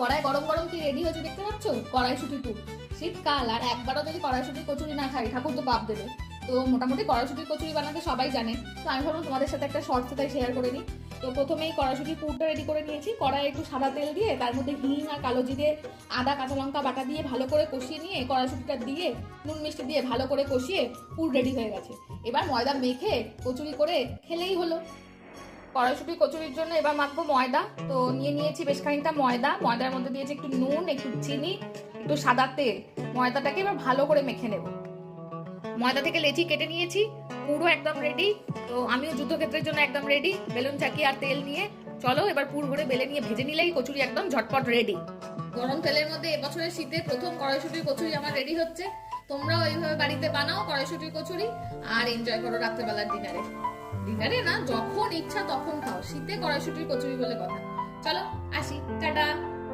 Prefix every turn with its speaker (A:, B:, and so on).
A: কড়াই গরম গরম কি রেডি হয়েছে দেখতে পাচ্ছ? কড়াইশুটি পুর শীতকাল, আর একবারও যদি কড়াইশুটির কচুরি না খাই, ঠাকুর তো পাপ দেবে। তো মোটামুটি কড়াইশুটির কচুরি বানাতে সবাই জানে। তো আমি ভাবলাম তোমাদের সাথে একটা শর্টসে তাই শেয়ার করে নিই। তো প্রথমেই কড়াইশুটির পুরটা রেডি করে নিয়েছি। কড়াই একটু সাদা তেল দিয়ে, তার মধ্যে হিং আর কালো জিরে, আদা, কাঁচা লঙ্কা বাটা দিয়ে ভালো করে কষিয়ে নিয়ে কড়াইশুটিটা দিয়ে, নুন মিষ্টি দিয়ে ভালো করে কষিয়ে পুর রেডি হয়ে গেছে। এবার ময়দা মেখে কচুরি করে খেলেই হলো। কড়াইশুটি, কচুরির জন্য এবার মাখবো ময়দা। তো নিয়ে নিয়েছি বেশ খানিকটা ময়দা। ময়দার মধ্যে দিয়েছি একটু নুন, একটু চিনি, একটু সাদা তেল। ময়দাটাকে এবার ভালো করে মেখে নেব। ময়দা থেকে লেচি কেটে নিয়েছি। পুরো একদম রেডি তো আমিও যুদ্ধক্ষেত্রের জন্য একদম রেডি বেলুন চাকি আর তেল নিয়ে চলো এবার পুর ভরে বেলে নিয়ে ভেজে নিলেই কচুরি একদম ঝটপট রেডি গরম তেলের মধ্যে এবছরের শীতে প্রথম কড়াইশুটির কচুরি আমার রেডি হচ্ছে। তোমরাও এইভাবে বাড়িতে বানাও কড়াইশুটির কচুরি আর এনজয় করো রাত্রেবেলার ডিনারে ডিনারে না যখন ইচ্ছা তখন খাও। শীতে কড়াইশুটির কচুরি বলে কথা।